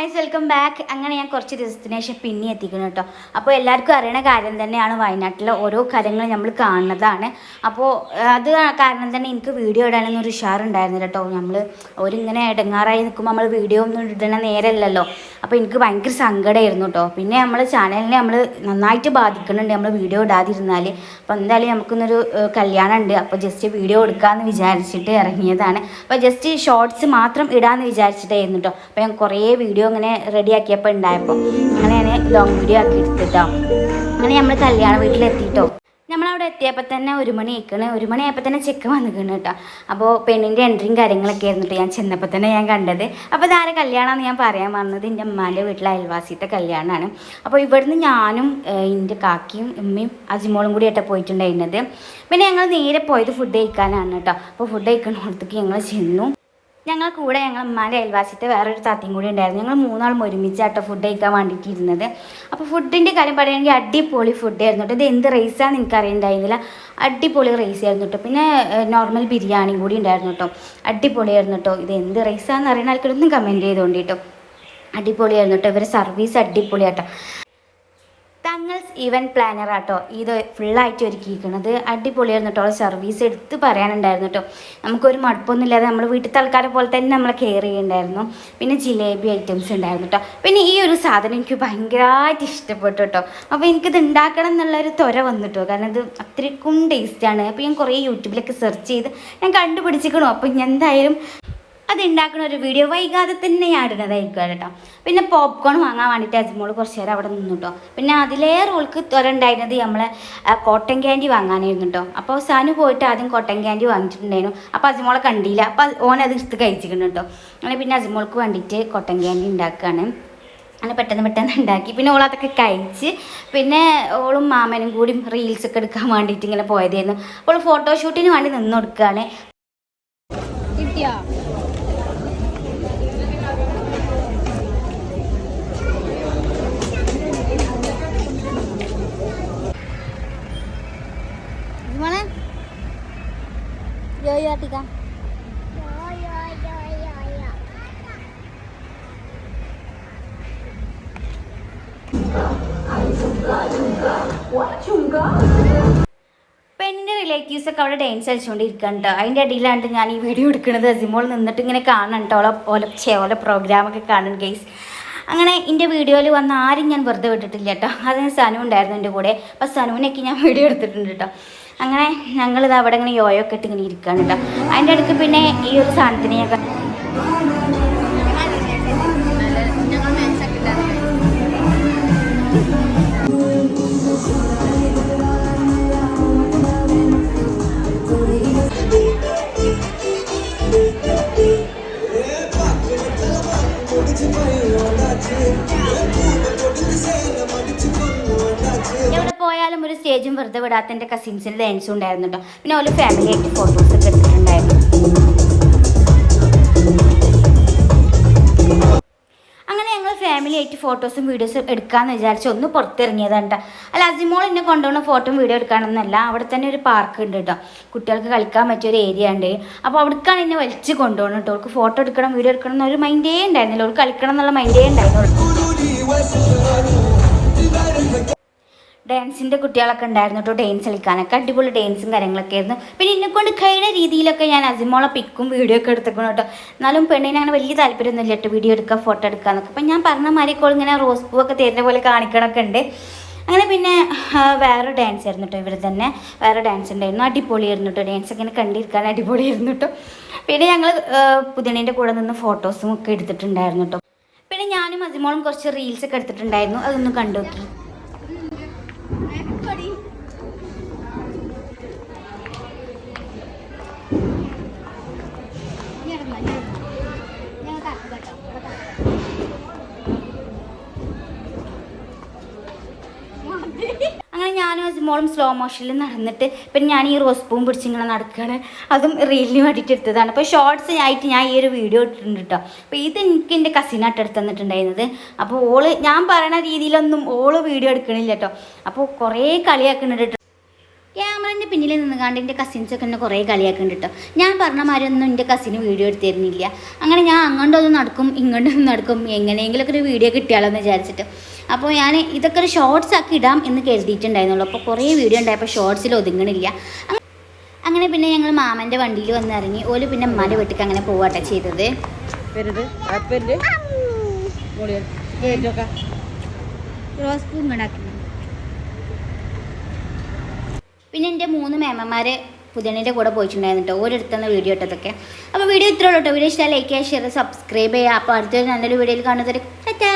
Guys welcome back അങ്ങനെ ഞാൻ കുറച്ച് ദിവസത്തിന് ശേഷം പിന്നെ എത്തിക്കുന്നു കേട്ടോ. അപ്പോൾ എല്ലാവർക്കും അറിയണ കാര്യം തന്നെയാണ് വയനാട്ടിലെ ഓരോ കാര്യങ്ങൾ നമ്മൾ കാണുന്നതാണ്. അപ്പോൾ അത് കാരണം തന്നെ എനിക്ക് വീഡിയോ ഇടാനൊന്നും ഒരു ഉഷാറുണ്ടായിരുന്നില്ല കേട്ടോ. നമ്മൾ അവരിങ്ങനെ ഇടങ്ങാറായി നിൽക്കുമ്പോൾ നമ്മൾ വീഡിയോ ഒന്നും ഇടണ നേരമല്ലല്ലോ അപ്പോൾ എനിക്ക് ഭയങ്കര സങ്കടമായിരുന്നു കേട്ടോ. പിന്നെ നമ്മൾ ചാനലിനെ നമ്മൾ നന്നായിട്ട് ബാധിക്കുന്നുണ്ട് നമ്മൾ വീഡിയോ ഇടാതിരുന്നാൽ. അപ്പോൾ എന്തായാലും നമുക്കൊന്നൊരു കല്യാണം ഉണ്ട് അപ്പോൾ ജസ്റ്റ് വീഡിയോ എടുക്കാമെന്ന് വിചാരിച്ചിട്ട് ഇറങ്ങിയതാണ്. അപ്പോൾ ജസ്റ്റ് ഷോർട്സ് മാത്രം ഇടാമെന്ന് വിചാരിച്ചിട്ടായിരുന്നു കേട്ടോ. അപ്പോൾ ഞാൻ കുറേ വീഡിയോ ഇങ്ങനെ റെഡിയാക്കിയപ്പോൾ ഉണ്ടായപ്പോൾ അങ്ങനെ ഞാൻ ലോങ് വീഡിയോ ആക്കി എടുത്തിട്ടോ. അങ്ങനെ നമ്മൾ കല്യാണ വീട്ടിലെത്തിയിട്ടോ നമ്മളവിടെ എത്തിയപ്പോൾ തന്നെ ഒരു മണി ആയിക്കണ്. ഒരു മണി ആയപ്പോൾ തന്നെ ചെക്ക് വന്നിക്കണ് കേട്ടോ. അപ്പോൾ പെണ്ണിന്റെ എൻട്രിയും കാര്യങ്ങളൊക്കെ ആയിരുന്നു ഞാൻ ചെന്നപ്പോൾ തന്നെ ഞാൻ കണ്ടത്. അപ്പോൾ ഇതാരെ കല്യാണമാണെന്ന് ഞാൻ പറയാൻ വന്നത് എന്റെ അമ്മാന്റെ വീട്ടിലെ അയൽവാസിയുടെ കല്യാണമാണ് അപ്പോൾ ഇവിടുന്ന് ഞാനും എന്റെ കാക്കിയും ഉമ്മയും അജിമോളും കൂടി ആയിട്ട് പോയിട്ടുണ്ടായിരുന്നത്. പിന്നെ ഞങ്ങൾ നേരെ പോയത് ഫുഡ് കഴിക്കാനാണ് കേട്ടോ. അപ്പോൾ ഫുഡ് കഴിക്കണോടത്തേക്ക് ഞങ്ങൾ ചെന്നു. ഞങ്ങൾ കൂടെ ഞങ്ങൾ ഉമ്മാന്റെ അയൽവാസിത്തെ വേറൊരു താത്തയും കൂടി ഉണ്ടായിരുന്നു. ഞങ്ങൾ മൂന്നാളും ഒരുമിച്ചാട്ടോ ഫുഡ് കഴിക്കാൻ വേണ്ടിയിട്ട് ഇരുന്നത് അപ്പോൾ ഫുഡിന്റെ കാര്യം പറയുകയാണെങ്കിൽ അടിപൊളി ഫുഡ് ആയിരുന്നു കേട്ടോ ഇത് എന്ത് റൈസാന്ന് എനിക്ക് അറിയണ്ടായിരുന്നില്ല അടിപൊളി റൈസ് ആയിരുന്നു കേട്ടോ പിന്നെ നോർമൽ ബിരിയാണി കൂടി ഉണ്ടായിരുന്നു കേട്ടോ അടിപൊളിയായിരുന്നു കേട്ടോ ഇത് എന്ത് റൈസാന്ന് അറിയണ ആൾക്കാരൊന്നും കമന്റ് ചെയ്തുകൊണ്ട് കേട്ടോ അടിപൊളിയായിരുന്നു കേട്ടോ ഇവരെ സർവീസ് അടിപൊളിയാട്ടോ. തങ്ങൾസ് ഇവന്റ് പ്ലാനർ ആട്ടോ. ഇത് ഫുള്ളായിട്ട് ഒരുക്കിയിരിക്കുന്നത് അടിപൊളിയായിരുന്നു കേട്ടോ സർവീസ് എടുത്ത് പറയാനുണ്ടായിരുന്നു കേട്ടോ നമുക്കൊരു മടുപ്പൊന്നും ഇല്ലാതെ നമ്മൾ വീട്ടിലത്തെ ആൾക്കാരെ പോലെ തന്നെ നമ്മളെ കെയർ ചെയ്യുന്നുണ്ടായിരുന്നു. പിന്നെ ജിലേബി ഐറ്റംസ് ഉണ്ടായിരുന്നു കേട്ടോ പിന്നെ ഈ ഒരു സാധനം എനിക്ക് ഭയങ്കരമായിട്ട് ഇഷ്ടപ്പെട്ടു കേട്ടോ അപ്പോൾ എനിക്കിത് ഉണ്ടാക്കണം എന്നുള്ളൊരു ത്വര വന്നിട്ടോ കാരണം ഇത് അത്രയ്ക്കും ടേസ്റ്റാണ് അപ്പോൾ ഞാൻ കുറേ യൂട്യൂബിലൊക്കെ സെർച്ച് ചെയ്ത് ഞാൻ കണ്ടുപിടിച്ചിക്കണു അപ്പോൾ ഞാൻ എന്തായാലും അത് ഉണ്ടാക്കുന്ന ഒരു വീഡിയോ വൈകാതെ തന്നെ ഞാൻ ഇടുന്നതായിരിക്കും കേട്ടോ. പിന്നെ പോപ്കോൺ വാങ്ങാൻ വേണ്ടിയിട്ട് അജ്മോൾ കുറച്ച് നേരം അവിടെ നിന്നു കേട്ടോ. പിന്നെ അതിലേറെ ഓൾക്ക് തുര ഉണ്ടായിരുന്നത് നമ്മളെ കോട്ടൺ ക്യാൻഡി വാങ്ങാനായിരുന്നു കേട്ടോ. അപ്പോൾ സാനു പോയിട്ട് ആദ്യം കോട്ടൺ ക്യാൻഡി വാങ്ങിച്ചിട്ടുണ്ടായിരുന്നു. അപ്പോൾ അജ്മോളെ കണ്ടില്ല. അപ്പോൾ ഓൻ അത് എടുത്ത് കഴിച്ചിട്ടുണ്ട് കേട്ടോ. അങ്ങനെ പിന്നെ അജ്മോൾക്ക് വേണ്ടിയിട്ട് കോട്ടൺ ക്യാൻഡി ഉണ്ടാക്കുകയാണ്. അങ്ങനെ പെട്ടെന്ന് പെട്ടെന്ന് ഉണ്ടാക്കി. പിന്നെ ഓൾ അതൊക്കെ കഴിച്ച് പിന്നെ ഓളും മാമനും കൂടി റീൽസ് ഒക്കെ എടുക്കാൻ വേണ്ടിയിട്ട് ഇങ്ങനെ പോയതായിരുന്നു. അപ്പോൾ ഫോട്ടോഷൂട്ടിന് വേണ്ടി നിന്ന് കൊടുക്കുകയാണ്. കിട്ടിയോ? പെണ്ണിന്റെ റിലേറ്റീവ്സ് ഒക്കെ അവിടെ ഡാൻസ് കളിച്ചുകൊണ്ടിരിക്കുന്നുണ്ട് കേട്ടോ അതിന്റെ ഇടയിലാണ് ഞാൻ ഈ വീഡിയോ എടുക്കുന്നത്. അസിമോൾ നിന്നിട്ട് ഇങ്ങനെ കാണണം കേട്ടോ ഓളെ ഓല ഓല പ്രോഗ്രാമൊക്കെ കാണും ഗെയ്സ് അങ്ങനെ എന്റെ വീഡിയോയിൽ വന്ന ആരും ഞാൻ വെറുതെ വിട്ടിട്ടില്ല കേട്ടോ അതിന് സനു ഉണ്ടായിരുന്നു എന്റെ കൂടെ. അപ്പോൾ സനുവിനൊക്കെ ഞാൻ വീഡിയോ എടുത്തിട്ടുണ്ട് കേട്ടോ അങ്ങനെ ഞങ്ങളിത് അവിടെ ഇങ്ങനെ യോയോ ഇട്ട് ഇങ്ങനെ ഇരിക്കുകയാണ് കേട്ടോ അതിന്റെ അടുത്ത് പിന്നെ ഈ ഒരു സാധനത്തിനെ ഞാൻ എവിടെ പോയാലും ഒരു സ്റ്റേജും വെറുതെ വിടാത്ത എന്റെ കസിൻസിന്റെ ഡാൻസും ഉണ്ടായിരുന്നു കേട്ടോ പിന്നെ ഓരോ ഫാമിലി ആയിട്ട് ഫോട്ടോസ് ഒക്കെ എടുത്തിട്ടുണ്ടായിരുന്നു. അങ്ങനെ ഞങ്ങൾ ഫാമിലി ആയിട്ട് ഫോട്ടോസും വീഡിയോസും എടുക്കാമെന്ന് വിചാരിച്ച് ഒന്ന് പുറത്തിറങ്ങിയതാണ് കേട്ടോ അല്ല അസിമോൾ എന്നെ കൊണ്ടുപോകുന്ന ഫോട്ടോ വീഡിയോ എടുക്കാനൊന്നല്ല. അവിടെ തന്നെ ഒരു പാർക്ക് ഉണ്ട് കേട്ടോ കുട്ടികൾക്ക് കളിക്കാൻ പറ്റിയ ഒരു ഏരിയ ഉണ്ട്. അപ്പോൾ അവിടേക്കാണ് എന്നെ വലിച്ച് കൊണ്ടുപോകണം കേട്ടോ അവൾക്ക് ഫോട്ടോ എടുക്കണം വീഡിയോ എടുക്കണം എന്നൊരു മൈൻഡേ ഉണ്ടായിരുന്നില്ല. അവൾക്ക് കളിക്കണം എന്നുള്ള മൈൻഡേ ഉണ്ടായിരുന്നുള്ളൂ. ഡാൻസിന്റെ കുട്ടികളൊക്കെ ഉണ്ടായിരുന്നു കേട്ടോ ഡാൻസ് കളിക്കാനൊക്കെ. അടിപൊളി ഡാൻസും കാര്യങ്ങളൊക്കെ ആയിരുന്നു. പിന്നെ എന്നെക്കൊണ്ട് കഴിയുന്ന രീതിയിലൊക്കെ ഞാൻ അസിമോളെ പിക്കും വീഡിയോ ഒക്കെ എടുത്തേക്കണം കേട്ടോ എന്നാലും പെണ്ണിന് അങ്ങനെ വലിയ താല്പര്യമൊന്നുമില്ല കേട്ടോ വീഡിയോ എടുക്കുക ഫോട്ടോ എടുക്കുക എന്നൊക്കെ. അപ്പം ഞാൻ പറഞ്ഞ ഇപ്പോൾ ഇങ്ങനെ റോസ് പൂവൊക്കെ തരുന്ന പോലെ കാണിക്കണമൊക്കെ ഉണ്ട്. അങ്ങനെ പിന്നെ വേറെ ഡാൻസ് ആയിരുന്നു കേട്ടോ ഇവർ തന്നെ. വേറെ ഡാൻസ് ഉണ്ടായിരുന്നു. അടിപൊളി ആയിരുന്നു കേട്ടോ ഡാൻസ് ഇങ്ങനെ കണ്ടിരിക്കാൻ അടിപൊളിയായിരുന്നു കേട്ടോ പിന്നെ ഞങ്ങൾ പുതിയണീന്റെ കൂടെ നിന്ന് ഫോട്ടോസും ഒക്കെ എടുത്തിട്ടുണ്ടായിരുന്നു കേട്ടോ പിന്നെ ഞാനും അസിമോളും കുറച്ച് റീൽസ് ഒക്കെ എടുത്തിട്ടുണ്ടായിരുന്നു. അതൊന്ന് കണ്ടു നോക്കി. അങ്ങനെ ഞാനും മോളും സ്ലോ മോഷനിൽ നടന്നിട്ട് പിന്നെ ഞാൻ ഈ റോസ് പൂവും പിടിച്ച് ഇങ്ങനെ നടക്കുകയാണ് അതും റീലിന് വേണ്ടിയിട്ട് എടുത്തതാണ്. അപ്പോൾ ഷോർട്സ് ആയിട്ട് ഞാൻ ഈ ഒരു വീഡിയോ ഇട്ടിട്ടുണ്ട് കേട്ടോ അപ്പോൾ ഇത് എനിക്ക് എന്റെ കസിനായിട്ട് എടുത്ത് തന്നിട്ടുണ്ടായിരുന്നത്. അപ്പോൾ ഓൾ ഞാൻ പറയണ രീതിയിലൊന്നും ഓൾ വീഡിയോ എടുക്കണില്ല കേട്ടോ അപ്പോൾ കുറേ കളിയാക്കുന്നുണ്ട് ക്യാമറന്റെ പിന്നിൽ നിന്നുകാണ്ട് എന്റെ കസിൻസൊക്കെ എന്നെ കുറേ കളിയാക്കുന്നുണ്ട് കേട്ടോ ഞാൻ പറഞ്ഞ മാതിരി ഒന്നും എന്റെ കസിന് വീഡിയോ എടുത്തിരുന്നില്ല. അങ്ങനെ ഞാൻ അങ്ങോട്ടൊന്നും നടക്കും ഇങ്ങോട്ടൊന്നും നടക്കും എങ്ങനെയെങ്കിലുമൊക്കെ ഒരു വീഡിയോ കിട്ടിയാലോ എന്ന് വിചാരിച്ചിട്ട്. അപ്പോൾ ഞാൻ ഇതൊക്കെ ഒരു ഷോർട്സ് ആക്കി ഇടാം എന്ന് കരുതിയിട്ടുണ്ടായിരുന്നുള്ളൂ. അപ്പോൾ കുറേ വീഡിയോ ഉണ്ടായപ്പോൾ ഷോർട്സിൽ ഒതുങ്ങണില്ല. അങ്ങനെ പിന്നെ ഞങ്ങൾ മാമന്റെ വണ്ടിയിൽ വന്ന് ഇറങ്ങി ഓൽ പിന്നെ ഉമ്മാന്റെ വീട്ടിലേക്ക് അങ്ങനെ പോവാട്ടെ ചെയ്തത്. റോസ് പൂ പിന്നെ എന്റെ മൂന്ന് മേമന്മാർ പുതിയണ്ണിന്റെ കൂടെ പോയിട്ടുണ്ടായിരുന്നു കേട്ടോ ഓരോരുത്തന്ന വീഡിയോ ഇട്ടതൊക്കെ. അപ്പോൾ വീഡിയോ ഇത്രയുള്ളൂ കേട്ടോ വീഡിയോ ഇഷ്ടമായി ലൈക്ക് ചെയ്യുക ഷെയർ സബ്സ്ക്രൈബ് ചെയ്യുക. അപ്പോൾ അടുത്തൊരു നല്ലൊരു വീഡിയോയിൽ കാണുന്നത് ടാറ്റാ!